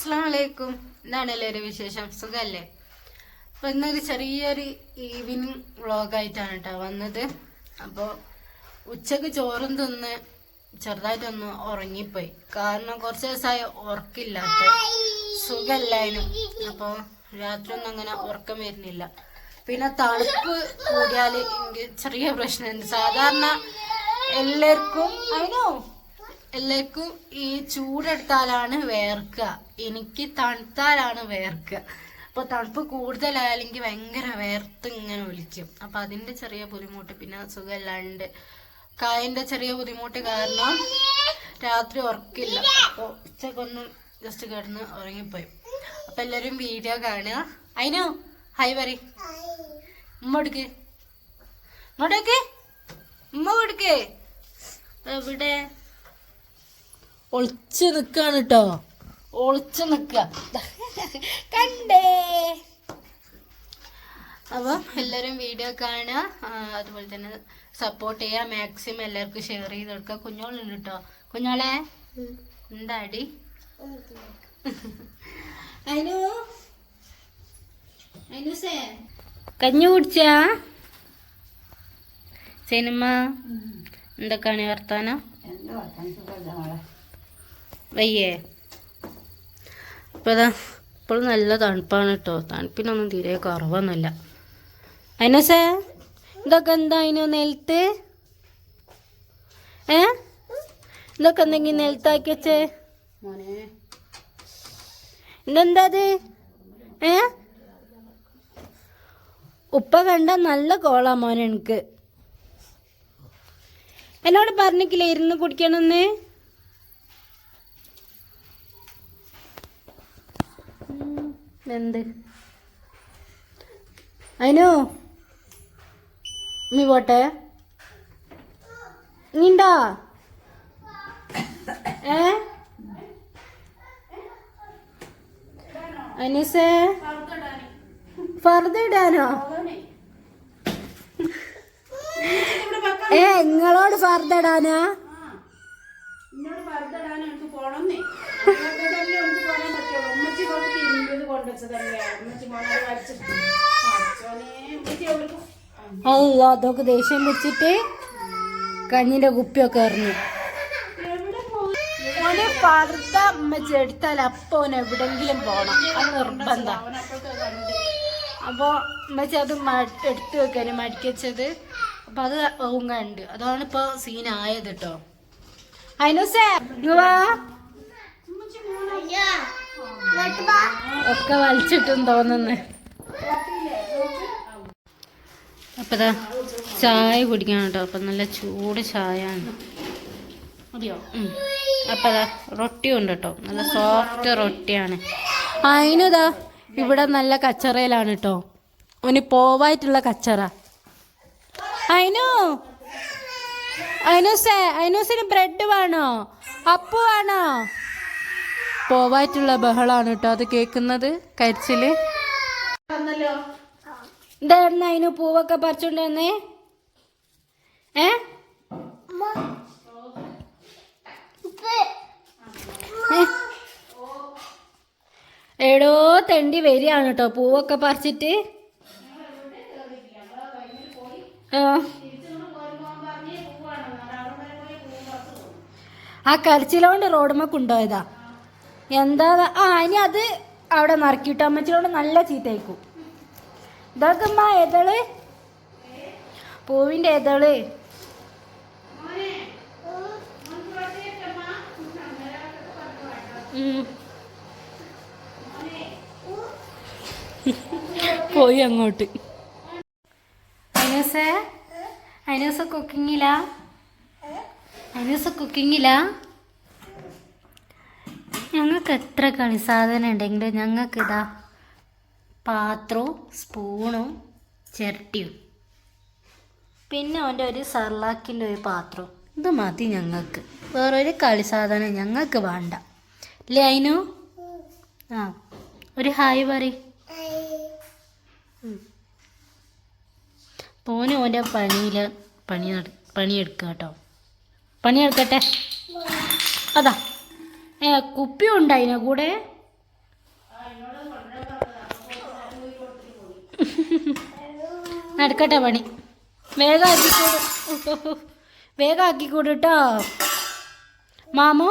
അസ്സാം വലൈക്കും എന്താണ് എല്ലാവരും വിശേഷം. സുഖമല്ലേ അപ്പൊ ഇന്നൊരു ചെറിയൊരു ഈവനിങ് വ്ളോഗായിട്ടാണ് കേട്ടോ വന്നത്. അപ്പോൾ ഉച്ചയ്ക്ക് ചോറും തിന്ന് ചെറുതായിട്ടൊന്ന് ഉറങ്ങിപ്പോയി. കാരണം കുറച്ച് ദിവസമായി ഉറക്കില്ലാത്ത സുഖമില്ലായിരുന്നു അപ്പോൾ രാത്രി ഒന്നും അങ്ങനെ ഉറക്കം വരുന്നില്ല. പിന്നെ തണുപ്പ് കൂടിയാൽ ചെറിയ പ്രശ്നമുണ്ട്. സാധാരണ എല്ലാവർക്കും അതിനോ എല്ലാവർക്കും ഈ ചൂടെടുത്താലാണ് വേർക്കുക. എനിക്ക് തണുത്താലാണ് വേർക്കുക. അപ്പോൾ തണുപ്പ് കൂടുതലായാലും എനിക്ക് ഭയങ്കര വേർത്ത് ഇങ്ങനെ ഒലിക്കും അപ്പോൾ അതിന്റെ ചെറിയ ബുദ്ധിമുട്ട് പിന്നെ സുഖമില്ലാണ്ട്. കായന്റെ ചെറിയ ബുദ്ധിമുട്ട് കാരണം രാത്രി ഉറക്കില്ല. അപ്പോൾ ഉച്ചക്കൊന്നും ജസ്റ്റ് കിടന്ന് ഉറങ്ങിപ്പോയി. അപ്പം എല്ലാവരും വീഡിയോ കാണുക. അതിനോ ഹൈ പറ ഉമ്മ കൊടുക്ക്. ഇങ്ങോട്ടേക്ക്. ഉമ്മ കൊടുക്കേ. എവിടെ? ഒളിച്ചു നിക്കാണ് കേട്ടോ ഒളിച്ച് നിക്ക. കണ്ടേ. അപ്പോൾ എല്ലാരും വീഡിയോ കാണുക. അതുപോലെ തന്നെ സപ്പോർട്ട് ചെയ്യുക. മാക്സിമം എല്ലാവർക്കും ഷെയർ ചെയ്ത് കൊടുക്കുക. കുഞ്ഞോളുണ്ട് കേട്ടോ കുഞ്ഞോളെ എന്താടി? അടി കഞ്ഞു കുടിച്ച? കുടിച്ചാ സിനിമ എന്തൊക്കെയാണ് വർത്താനം? വയ്യേ. അപ്പോൾ ഇതാ ഇപ്പോഴും നല്ല തണുപ്പാണ് കേട്ടോ തണുപ്പിനൊന്നും തീരെ കുറവൊന്നുമില്ല. അതിനസേ ഇതൊക്കെ എന്താ അതിനോ നിലത്ത്? ഏ? ഇതൊക്കെ എന്തെങ്കിലും നിലത്താക്കി വെച്ചേ? ഇതെന്താ അത്? ഏ? ഉപ്പ കണ്ട നല്ല കോളാ മോനെ എനിക്ക്. എന്നോട് പറഞ്ഞിക്കില്ലേ ഇരുന്ന് കുടിക്കണമെന്ന് എന്ത്? അതിനു നീ പോട്ടെ? നീണ്ടാ? ഏ? അനീസേ? ഫർദ ഇടാനോ? ഏ നിങ്ങളോട് ഫർദ ഇടാനാ? പോണമെന്നേ അങ്ങോട്ടല്ലേ എനിക്ക് പോരാൻ പറ്റുള്ളൂ. ഉമ്മച്ചി കൊണ്ട് തിരുമ്പിയത് കൊണ്ടുവച്ചതല്ലേ? ഉമ്മച്ചി മോനോട് വലിച്ചിട്ട് പഠിച്ചോനെ ഉമ്മച്ചി അവൾക്ക് അല്ലോ അതൊക്കെ ദേഷ്യം പിടിച്ചിട്ട് കഞ്ഞിന്റെ കുപ്പിയൊക്കെ എറിഞ്ഞു. ഓനെ ഫർദ അമ്മച്ചി എടുത്താൽ അപ്പൊ ഓന് എവിടെങ്കിലും പോണം. അത് നിർബന്ധ. അപ്പൊ അമ്മച്ചി അത് എടുത്തു വെക്കാന് മടിക്കച്ചത് അപ്പൊ അത് ഓങ്ങാണ്ട് കണ്ട്. അതാണ് ഇപ്പൊ സീനായത് കേട്ടോ ഇങ്ങ് വാ. ഒക്കെ വലിച്ചിട്ടും തോന്നുന്നു. അപ്പൊ ദാ ചായ കുടിക്കണം കേട്ടോ. അപ്പൊ നല്ല ചൂട് ചായ ആണ് മതിയോ? ഉം. അപ്പൊ ദാ റൊട്ടി ഉണ്ട് കേട്ടോ. നല്ല സോഫ്റ്റ് റൊട്ടിയാണ്. അതിനിതാ ഇവിടെ നല്ല കച്ചറയിലാണ് കേട്ടോ. ഓന് പോവായിട്ടുള്ള കച്ചറ. അതിനു അതിനൂസേ അതിനൂസിന് ബ്രെഡ് വേണോ? അപ്പു വേണോ? പോവായിട്ടുള്ള ബഹളാണ് കേട്ടോ അത് കേൾക്കുന്നത് കരിച്ചിൽ. എന്താ എന്തായിരുന്നു അതിന് പൂവൊക്കെ പറിച്ചോണ്ട് വന്നേ. ഏ? എടോ തെണ്ടി വരികയാണ് കേട്ടോ പൂവൊക്കെ പറിച്ചിട്ട്. ആ. ആ കരച്ചിലോണ്ട് റോഡുമ്മ കൊണ്ടുപോയതാ. എന്താ ആ ഇനി അത് അവിടെ നറുക്കിയിട്ട് അമ്മച്ചിലോണ്ട് നല്ല ചീത്തയിക്കും ഇതൊക്കെ ഏതൾ? എതൾ ഉം. പോയി അങ്ങോട്ട്. അനൂസേ അനൂസ കുക്കിങ്ങില? അനൂസ കുക്കിങ്ങിലാ? ഞങ്ങൾക്ക് എത്ര കളി സാധനം ഉണ്ടെങ്കിലും ഞങ്ങൾക്ക് ഇതാ പാത്രവും സ്പൂണും ചിരട്ടിയും. പിന്നെ അവന്റെ ഒരു സർലാക്കിന്റെ ഒരു പാത്രവും ഇത് മതി ഞങ്ങൾക്ക്. വേറൊരു കളി സാധനം ഞങ്ങൾക്ക് വേണ്ട. അല്ലേ അതിനു ആ ഒരു ഹായ് പറ പോന് ഓന്റെ പണിയിൽ പണി പണിയെടുക്കാം കേട്ടോ പണിയെടുക്കട്ടെ. അതാ. ഏ കുപ്പി ഉണ്ട് അതിനെ കൂടെ? നടക്കട്ടെ പണി. വേഗം ആക്കിക്കൂട്. വേഗം ആക്കിക്കൂട് കേട്ടോ മാമോ?